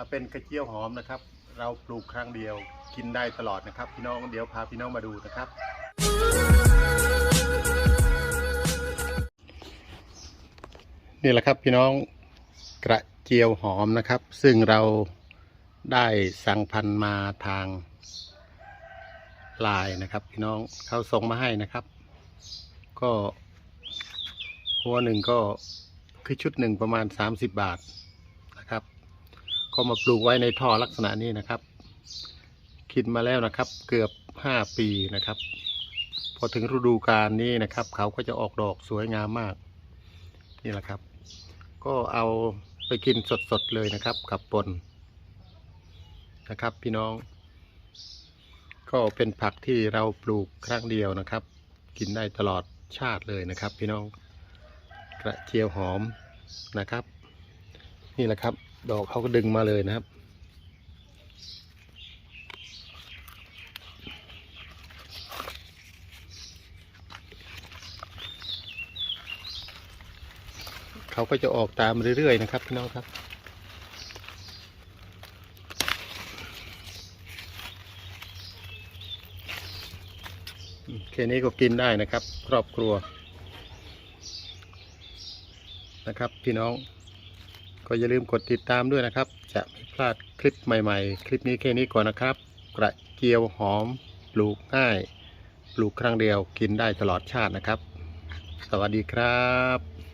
าเป็นกระเจียวหอมนะครับ เราปลูกครั้งเดียวกินได้ตลอดนะครับ พี่น้องเดี๋ยวพาพี่น้องมาดูนะครับ นี่แหละครับพี่น้องกระเจียวหอมนะครับ ซึ่งเราได้สั่งพันมาทางไลน์นะครับ พี่น้องเขาส่งมาให้นะครับ ก็หัวหนึ่งก็คือชุดหนึ่งประมาณ 30 บาท ก็มาปลูกไว้ในท่อลักษณะนี้นะครับ คิดมาแล้วนะครับ เกือบ 5 ปีนะครับ พอถึงฤดูกาลนี้นะครับ เขาก็จะออกดอกสวยงามมากนี่แหละครับ ก็เอาไปกินสดๆเลยนะครับ กับปนนะครับ พี่น้อง ก็เป็นผักที่เราปลูกครั้งเดียวนะครับ กินได้ตลอดชาติเลยนะครับ พี่น้องกระเจียวหอมนะครับ นี่แหละครับ ดอกเขาก็ดึงมาเลยนะครับ เขาก็จะออกตามเรื่อยๆนะครับพี่น้องครับแค่นี้ก็กินได้นะครับ ครอบครัวนะครับ พี่น้อง ก็อย่าลืมกดติดตามด้วยนะครับ จะไม่พลาดคลิปใหม่ๆ คลิปนี้แค่นี้ก่อนนะครับ กระเจียวหอมปลูกง่าย ปลูกครั้งเดียวกินได้ตลอดชาตินะครับ สวัสดีครับ